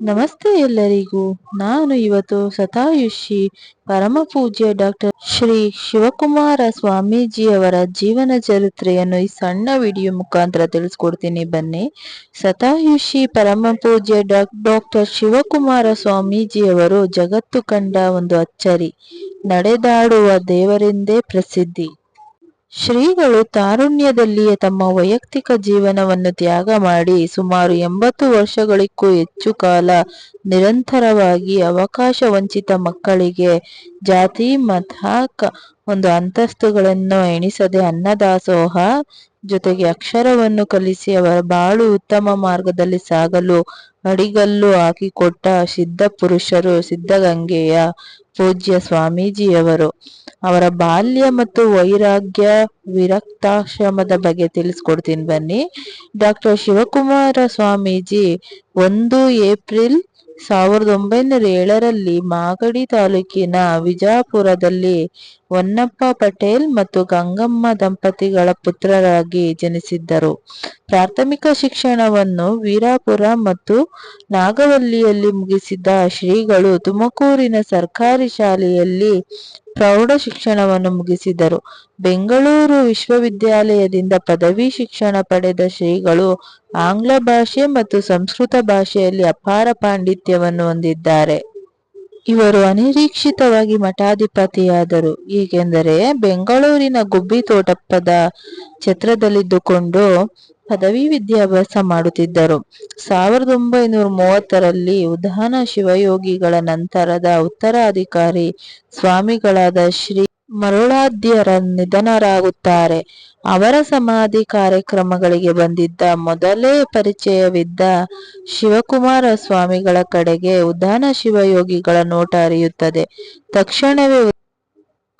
ನಮಸ್ತೆ ಎಲ್ಲರಿಗೂ. ನಾನು ಇವತ್ತು ಸತಾಯುಷಿ ಪರಮ ಪೂಜ್ಯ ಡಾಕ್ಟರ್ ಶ್ರೀ ಶಿವಕುಮಾರ ಸ್ವಾಮೀಜಿಯವರ ಜೀವನ ಚರಿತ್ರೆಯನ್ನು ಈ ಸಣ್ಣ ವಿಡಿಯೋ ಮುಖಾಂತರ ತಿಳಿಸ್ಕೊಡ್ತೀನಿ. ಬನ್ನಿ. ಸತಾಯುಷಿ ಪರಮ ಪೂಜ್ಯ ಡಾಕ್ಟರ್ ಶಿವಕುಮಾರ ಸ್ವಾಮೀಜಿಯವರು ಜಗತ್ತು ಕಂಡ ಒಂದು ಅಚ್ಚರಿ. ನಡೆದಾಡುವ ದೇವರೆಂದೇ ಪ್ರಸಿದ್ಧಿ. ಶ್ರೀಗಳು ತಾರುಣ್ಯದಲ್ಲಿಯೇ ತಮ್ಮ ವೈಯಕ್ತಿಕ ಜೀವನವನ್ನು ತ್ಯಾಗ ಮಾಡಿ ಸುಮಾರು ಎಂಬತ್ತು ವರ್ಷಗಳಿಗೂ ಹೆಚ್ಚು ಕಾಲ ನಿರಂತರವಾಗಿ ಅವಕಾಶ ವಂಚಿತ ಮಕ್ಕಳಿಗೆ ಜಾತಿ, ಮತ ಒಂದು ಅಂತಸ್ತುಗಳನ್ನು ಎಣಿಸದೆ ಅನ್ನದಾಸೋಹ ಜೊತೆಗೆ ಅಕ್ಷರವನ್ನು ಕಲಿಸಿ ಅವರ ಬಾಳು ಉತ್ತಮ ಮಾರ್ಗದಲ್ಲಿ ಸಾಗಲು ಅಡಿಗಲ್ಲು ಹಾಕಿಕೊಟ್ಟ ಸಿದ್ಧಪುರುಷರು ಸಿದ್ಧಗಂಗೆಯ ಪೂಜ್ಯ ಸ್ವಾಮೀಜಿಯವರು. ಅವರ ಬಾಲ್ಯ ಮತ್ತು ವೈರಾಗ್ಯ ವಿರಕ್ತಾಶ್ರಮದ ಬಗ್ಗೆ ತಿಳಿಸ್ಕೊಡ್ತೀನಿ ಬನ್ನಿ. ಡಾಕ್ಟರ್ ಶಿವಕುಮಾರ ಸ್ವಾಮೀಜಿ ಒಂದು ಏಪ್ರಿಲ್ ಸಾವಿರದ ಒಂಬೈನೂರ ಏಳರಲ್ಲಿ ಮಾಗಡಿ ತಾಲೂಕಿನ ವಿಜಾಪುರದಲ್ಲಿ ಹೊನ್ನಪ್ಪ ಪಟೇಲ್ ಮತ್ತು ಗಂಗಮ್ಮ ದಂಪತಿಗಳ ಪುತ್ರರಾಗಿ ಜನಿಸಿದ್ದರು. ಪ್ರಾಥಮಿಕ ಶಿಕ್ಷಣವನ್ನು ವೀರಾಪುರ ಮತ್ತು ನಾಗವಲ್ಲಿಯಲ್ಲಿ ಮುಗಿಸಿದ ಶ್ರೀಗಳು ತುಮಕೂರಿನ ಸರ್ಕಾರಿ ಶಾಲೆಯಲ್ಲಿ ಪ್ರೌಢ ಶಿಕ್ಷಣವನ್ನು ಮುಗಿಸಿದರು. ಬೆಂಗಳೂರು ವಿಶ್ವವಿದ್ಯಾಲಯದಿಂದ ಪದವಿ ಶಿಕ್ಷಣ ಪಡೆದ ಶ್ರೀಗಳು ಆಂಗ್ಲ ಭಾಷೆ ಮತ್ತು ಸಂಸ್ಕೃತ ಭಾಷೆಯಲ್ಲಿ ಅಪಾರ ಪಾಂಡಿತ್ಯವನ್ನು ಹೊಂದಿದ್ದಾರೆ. ಇವರು ಅನಿರೀಕ್ಷಿತವಾಗಿ ಮಠಾಧಿಪತಿಯಾದರು. ಏಕೆಂದರೆ ಬೆಂಗಳೂರಿನ ಗುಬ್ಬಿ ತೋಟಪ್ಪದ ಛತ್ರದಲ್ಲಿದ್ದುಕೊಂಡು ಪದವಿ ವಿದ್ಯಾಭ್ಯಾಸ ಮಾಡುತ್ತಿದ್ದರು. ಸಾವಿರದ ಒಂಬೈನೂರ ಮೂವತ್ತರಲ್ಲಿ ಉದಾನ ಶಿವಯೋಗಿಗಳ ನಂತರದ ಉತ್ತರಾಧಿಕಾರಿ ಸ್ವಾಮಿಗಳಾದ ಶ್ರೀ ಮರುಳಾದ್ಯರ ನಿಧನರಾಗುತ್ತಾರೆ. ಅವರ ಸಮಾಧಿ ಕಾರ್ಯಕ್ರಮಗಳಿಗೆ ಬಂದಿದ್ದ ಮೊದಲೇ ಪರಿಚಯವಿದ್ದ ಶಿವಕುಮಾರ ಸ್ವಾಮಿಗಳ ಕಡೆಗೆ ಉದಾನ ಶಿವಯೋಗಿಗಳ ನೋಟ ಹರಿಯುತ್ತದೆ. ತಕ್ಷಣವೇ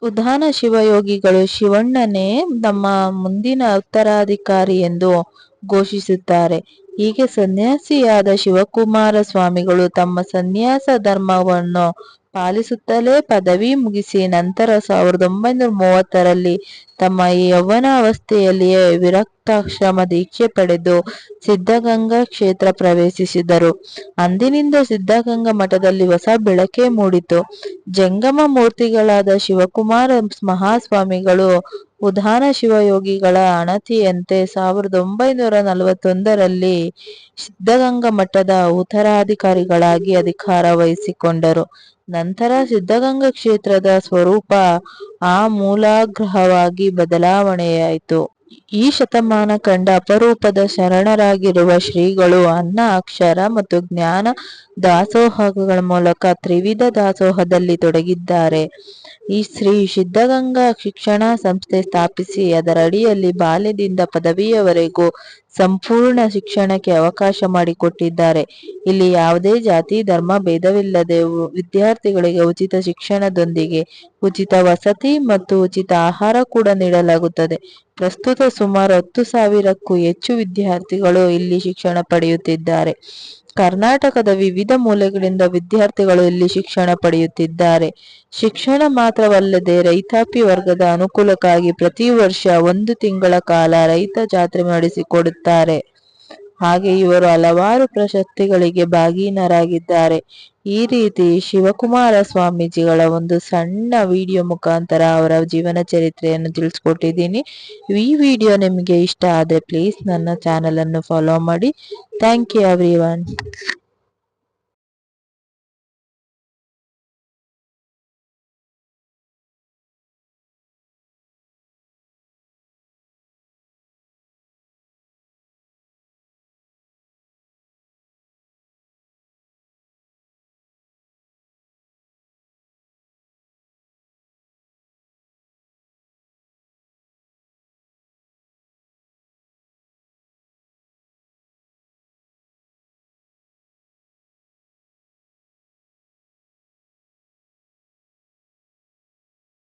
ಉದಾನ ಶಿವಯೋಗಿಗಳು ಶಿವಣ್ಣನೇ ನಮ್ಮ ಮುಂದಿನ ಉತ್ತರಾಧಿಕಾರಿ ಎಂದು ಘೋಷಿಸುತ್ತಾರೆ. ಹೀಗೆ ಸನ್ಯಾಸಿಯಾದ ಶಿವಕುಮಾರ ಸ್ವಾಮಿಗಳು ತಮ್ಮ ಸನ್ಯಾಸ ಧರ್ಮವನ್ನು ಪಾಲಿಸುತ್ತಲೇ ಪದವಿ ಮುಗಿಸಿ ನಂತರ ಸಾವಿರದ ಒಂಬೈನೂರ ಮೂವತ್ತರಲ್ಲಿ ತಮ್ಮ ಅವಸ್ಥೆಯಲ್ಲಿಯೇ ವಿರಕ್ತಾಶ್ರಮ ದೀಕ್ಷೆ ಪಡೆದು ಸಿದ್ಧಗಂಗಾ ಕ್ಷೇತ್ರ ಪ್ರವೇಶಿಸಿದರು. ಅಂದಿನಿಂದ ಸಿದ್ಧಗಂಗಾ ಮಠದಲ್ಲಿ ಹೊಸ ಬೆಳಕೆ ಮೂಡಿತು. ಜಂಗಮ ಮೂರ್ತಿಗಳಾದ ಶಿವಕುಮಾರ ಮಹಾಸ್ವಾಮಿಗಳು ಉದಾನ ಶಿವಯೋಗಿಗಳ ಅಣತಿಯಂತೆ ಸಾವಿರದ ಒಂಬೈನೂರ ನಲವತ್ತೊಂದರಲ್ಲಿ ಸಿದ್ಧಗಂಗಾ ಮಠದ ಉತ್ತರಾಧಿಕಾರಿಗಳಾಗಿ ಅಧಿಕಾರ ವಹಿಸಿಕೊಂಡರು. ನಂತರ ಸಿದ್ಧಗಂಗಾ ಕ್ಷೇತ್ರದ ಸ್ವರೂಪ ಆಮೂಲಾಗ್ರಹವಾಗಿ ಬದಲಾವಣೆಯಾಯಿತು. ಈ ಶತಮಾನ ಕಂಡ ಅಪರೂಪದ ಶರಣರಾಗಿರುವ ಶ್ರೀಗಳು ಅನ್ನ, ಅಕ್ಷರ ಮತ್ತು ಜ್ಞಾನ ದಾಸೋಹಗಳ ಮೂಲಕ ತ್ರಿವಿಧ ದಾಸೋಹದಲ್ಲಿ ತೊಡಗಿದ್ದಾರೆ. ಈ ಶ್ರೀ ಸಿದ್ಧಗಂಗಾ ಶಿಕ್ಷಣ ಸಂಸ್ಥೆ ಸ್ಥಾಪಿಸಿ ಅದರ ಅಡಿಯಲ್ಲಿ ಬಾಲ್ಯದಿಂದ ಪದವಿಯವರೆಗೂ ಸಂಪೂರ್ಣ ಶಿಕ್ಷಣಕ್ಕೆ ಅವಕಾಶ ಮಾಡಿಕೊಟ್ಟಿದ್ದಾರೆ. ಇಲ್ಲಿ ಯಾವುದೇ ಜಾತಿ, ಧರ್ಮ, ಭೇದವಿಲ್ಲದೆ ವಿದ್ಯಾರ್ಥಿಗಳಿಗೆ ಉಚಿತ ಶಿಕ್ಷಣದೊಂದಿಗೆ ಉಚಿತ ವಸತಿ ಮತ್ತು ಉಚಿತ ಆಹಾರ ಕೂಡ ನೀಡಲಾಗುತ್ತದೆ. ಪ್ರಸ್ತುತ ಸುಮಾರು ಹತ್ತು ಸಾವಿರಕ್ಕೂ ಹೆಚ್ಚು ವಿದ್ಯಾರ್ಥಿಗಳು ಇಲ್ಲಿ ಶಿಕ್ಷಣ ಪಡೆಯುತ್ತಿದ್ದಾರೆ. ಕರ್ನಾಟಕದ ವಿವಿಧ ಮೂಲೆಗಳಿಂದ ವಿದ್ಯಾರ್ಥಿಗಳು ಇಲ್ಲಿ ಶಿಕ್ಷಣ ಪಡೆಯುತ್ತಿದ್ದಾರೆ. ಶಿಕ್ಷಣ ಮಾತ್ರವಲ್ಲದೆ ರೈತಾಪಿ ವರ್ಗದ ಅನುಕೂಲಕ್ಕಾಗಿ ಪ್ರತಿ ವರ್ಷ ಒಂದು ತಿಂಗಳ ಕಾಲ ರೈತ ಜಾತ್ರೆ ನಡೆಸಿಕೊಡುತ್ತಾರೆ ಹಾಗೆ ಇವರು ಹಲವಾರು ಪ್ರಶಸ್ತಿಗಳಿಗೆ ಭಾಗೀನರಾಗಿದ್ದಾರೆ. ಈ ರೀತಿ ಶಿವಕುಮಾರ ಸ್ವಾಮೀಜಿಗಳ ಒಂದು ಸಣ್ಣ ವಿಡಿಯೋ ಮುಖಾಂತರ ಅವರ ಜೀವನ ಚರಿತ್ರೆಯನ್ನು ತಿಳಿಸ್ಕೊಟ್ಟಿದ್ದೀನಿ. ಈ ವಿಡಿಯೋ ನಿಮಗೆ ಇಷ್ಟ ಆದರೆ ಪ್ಲೀಸ್ ನನ್ನ ಚಾನಲನ್ನು ಫಾಲೋ ಮಾಡಿ. Thank you every